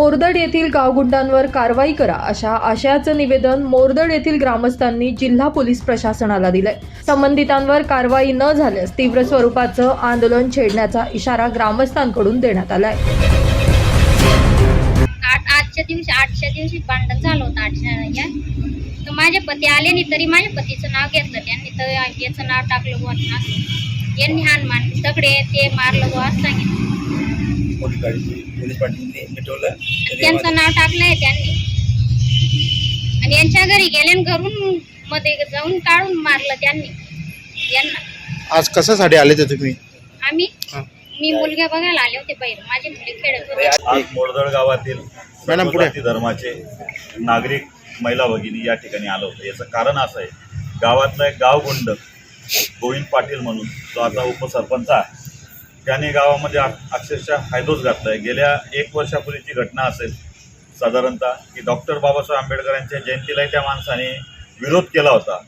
मोरदड येथील गावगुंडांवर कारवाई करा अशा आशयाचं निवेदन मोरदड येथील ग्रामस्थांनी जिल्हा पोलीस प्रशासनाला दिलंय. संबंधितांवर कारवाई न झाल्यास तीव्र स्वरूपाचं आंदोलन छेडण्याचा इशारा ग्रामस्थांकडून देण्यात आलाय. आठ दिवशी आठच्या दिवशी भांडण झालं होतं आठच्या या. तर माझे पती आले नाही तरी माझ्या पतीचं नाव घेतलं. त्यांनी तर याचं नाव टाकलं बुवा. यांनी हानमान दगडे ते मारलं बुवा असं सांगितलं. पोलीस गाडीची पोलीस पाटीलने मिटवलं. त्यांचं नाव टाकलंय त्यांनी. आणि यांच्या घरी गेले आणि घरून मध्ये जाऊन काढून मारलं त्यांनी. यांना. आज कशासाठी आले ते तुम्ही? आम्ही? हा. मी मुलगा बघायला आले होते बाहेर. माझी मुली खेळत होते. आज मोडदळ गावातील मॅडम, सर्व पुढे. जाती धर्माचे नागरिक महिला भगिनी या ठिकाणी आलो होतो. याचं कारण असं आहे. गावातला एक गावगुंड गोविंद पाटील म्हणून तो आता उपसरपंच आहे. त्याने गावामध्ये अ- अक्षरशः हायदोस घातलाय. गेल्या एक वर्षापूर्वीची घटना असेल साधारणतः की डॉक्टर बाबासाहेब आंबेडकर यांच्या जयंतीलाही त्या माणसाने विरोध केला होता.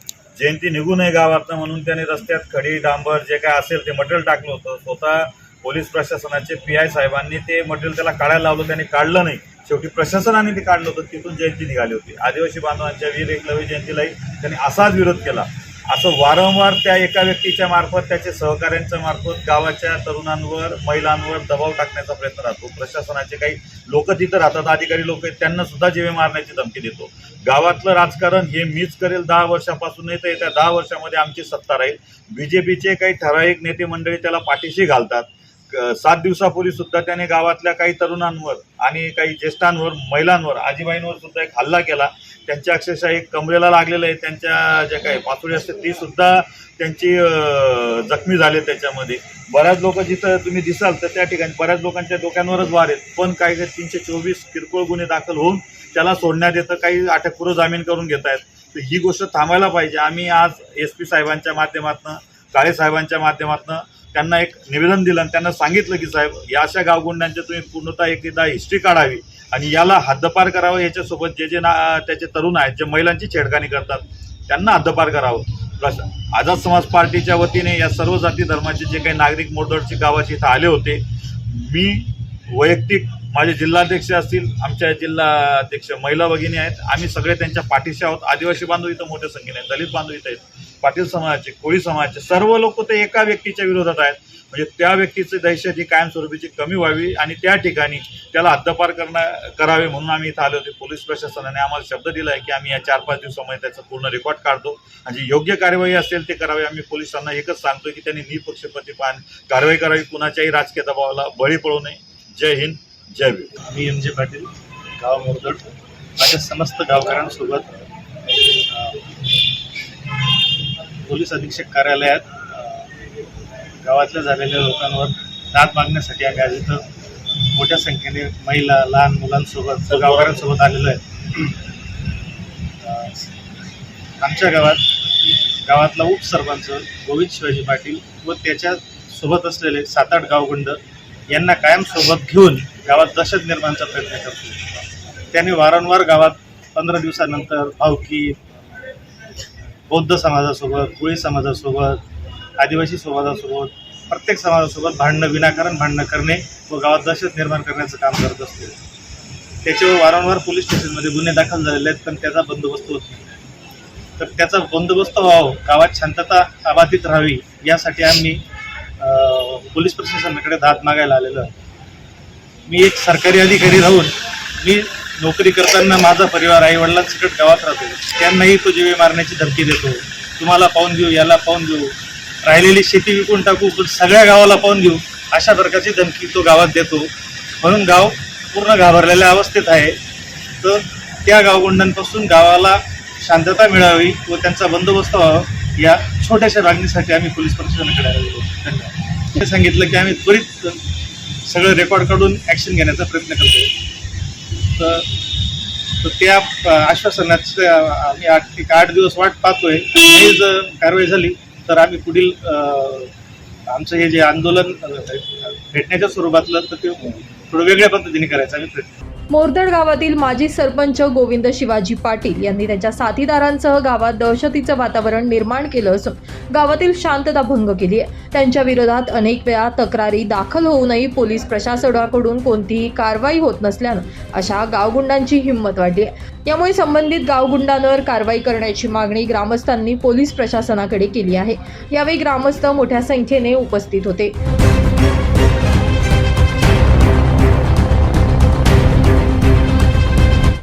जयंती निघू नये गावातनं म्हणून त्याने रस्त्यात खडी डांबर जे काय असेल ते मटेरियल टाकलं होतं. स्वतः पोलीस प्रशासनाचे पी आय साहेबांनी ते मटेरियल त्याला काढायला लावलं त्याने काढलं नाही. शेवटी प्रशासनाने ते काढलं होतं तिथून जयंती निघाली होती. आदिवासी बांधवांच्या वीर एकलव्य जयंतीलाही त्यांनी असाच विरोध केला. असं वारंवार त्या एका व्यक्तीच्या मार्फत त्याचे सहकाऱ्यांच्या मार्फत गावाच्या तरुणांवर महिलांवर दबाव टाकण्याचा प्रयत्न राहतो. प्रशासनाचे काही लोक तिथं राहतात अधिकारी लोक त्यांना सुद्धा जीवे मारण्याची धमकी देतो. गावातलं राजकारण हे मीच करेल दहा वर्षापासून नाही तर येत्या दहा वर्षामध्ये आमची सत्ता राहील. बी जे पीचे काही ठराविक नेते मंडळी त्याला पाठीशी घालतात. सात दिवसापूर्वी सुद्धा त्याने गावातल्या काही तरुणांवर आणि काही ज्येष्ठांवर महिलांवर आजीबाईंवर सुद्धा एक हल्ला केला. त्यांच्या अक्षरशः एक कमरेला लागलेलं आहे. त्यांच्या ज्या काही पातळी असते ती सुद्धा त्यांची जखमी झाले त्याच्यामध्ये. बऱ्याच लोक जिथं तुम्ही दिसाल तर त्या ठिकाणी बऱ्याच लोकांच्या डोक्यांवरच वार आहेत. पण काही काही तीनशे चोवीस किरकोळ गुन्हे दाखल होऊन त्याला सोडण्यात येतं काही अटकपूर्व जामीन करून घेत आहेत. तर ही गोष्ट थांबायला पाहिजे. आम्ही आज एस पी साहेबांच्या माध्यमातून काळे साहेबांच्या माध्यमातून त्यांना एक निवेदन दिलं आणि त्यांना सांगितलं की साहेब या अशा गावगुंड्यांच्या तुम्ही पूर्णतः एकदा हिस्ट्री काढावी. आणि याला हद्दपार करावं याच्यासोबत जे जे ना त्याचे तरुण आहेत जे महिलांची छेडखानी करतात त्यांना हद्दपार करावं. प्लस आझाद समाज पार्टीच्या वतीने या सर्व जाती धर्माचे जे काही नागरिक मोडदडची गावाचे इथं आले होते मी वैयक्तिक माझे जिल्हाध्यक्ष असतील आमच्या जिल्हाध्यक्ष महिला भगिनी आहेत आम्ही सगळे त्यांच्या पाठीशी आहोत. आदिवासी बांधव इथं मोठ्या संख्येने आहेत दलित बांधव इथं आहेत पाटील समाजाचे कोळी समाजाचे सर्व लोक ते एका व्यक्तीच्या विरोधात आहेत. म्हणजे त्या व्यक्तीची दहशत ही कायमस्वरूपीची कमी व्हावी आणि त्या ठिकाणी त्याला हद्दपार करणं करावे म्हणून आम्ही इथं आले होते. पोलीस प्रशासनाने आम्हाला शब्द दिला आहे की आम्ही या चार पाच दिवसामध्ये त्याचं पूर्ण रेकॉर्ड काढतो. आणि जी योग्य कार्यवाही असेल ते करावे. आम्ही पोलिसांना एकच सांगतो की त्यांनी निपक्षपाती पान कारवाई करावी. कुणाच्याही राजकीय दबावाला बळी पडू नये. जय हिंद जय भीम आम्ही एम जे पाटील गाव मोरदड. माझ्या समस्त गावकऱ्यांसोबत पोलीस अधीक्षक कार्यालयात गावातल्या झालेल्या लोकांवर दाद मागण्यासाठी आम्ही आज इथं मोठ्या संख्येने महिला लहान मुलांसोबत गावकऱ्यांसोबत आलेलो आहे. आमच्या गावात गावातला उपसरपंच गोविंद शिवाजी पाटील व त्याच्या सोबत असलेले सात आठ गावगुंड यांना कायम सोबत घेऊन गावात दहशत निर्माणचा प्रयत्न करतो. त्याने वारंवार गावात पंधरा दिवसानंतर भावकी बौद्ध समाजासोबत कोळी समाजासोबत आदिवासी समाजासोबत प्रत्येक समाजासोबत भांडणं विनाकारण भांडणं करणे व गावात दहशत निर्माण करण्याचं काम करत असते. त्याच्यावर वारंवार पोलीस स्टेशनमध्ये गुन्हे दाखल झालेले आहेत पण त्याचा बंदोबस्त होत नाही. तर त्याचा बंदोबस्त व्हावं गावात शांतता अबाधित राहावी यासाठी आम्ही पोलीस प्रशासनाकडे दाद मागायला आलेलो मी एक सरकारी अधिकारी राहून मी नोकरी करताना माझा परिवार आई वडिलांसकट गावात राहतो. त्यांनाही तो जीवे मारण्याची धमकी देतो. तुम्हाला पाहून घेऊ याला पाहून घेऊ. राहिलेली शेती विकून टाकू पण सगळ्या गावाला पाहून घेऊ अशा प्रकारची धमकी तो गावात देतो. म्हणून गाव पूर्ण घाबरलेल्या अवस्थेत आहे. तर त्या गावगुंडांपासून गावाला शांतता मिळावी व त्यांचा बंदोबस्त व्हावा या छोट्याशा मागणीसाठी आम्ही पोलीस प्रशासनाकडे आलेलो धन्यवाद. ते सांगितलं की आम्ही त्वरित सगळं रेकॉर्ड काढून ॲक्शन घेण्याचा प्रयत्न करतो तर तर त्या आश्वासनाचं आम्ही आठ एक आठ दिवस वाट पाहतोय. नाही जर कारवाई झाली तर आम्ही पुढील आमचं हे जे आंदोलन भेटण्याच्या स्वरूपातलं तर ते थोडं वेगळ्या पद्धतीने करायचं आम्ही प्रयत्न मोरदड गावातील माजी सरपंच गोविंद शिवाजी पाटील यांनी त्यांच्या साथीदारांसह गावात दहशतीचं वातावरण निर्माण केलं असून गावातील शांतता भंग केली आहे. त्यांच्या विरोधात अनेक वेळा तक्रारी दाखल होऊनही पोलीस प्रशासनाकडून कोणतीही कारवाई होत नसल्यानं अशा गावगुंडांची हिंमत वाढली आहे. यामुळे संबंधित गावगुंडांवर कारवाई करण्याची मागणी ग्रामस्थांनी पोलीस प्रशासनाकडे केली आहे. यावेळी ग्रामस्थ मोठ्या संख्येने उपस्थित होते.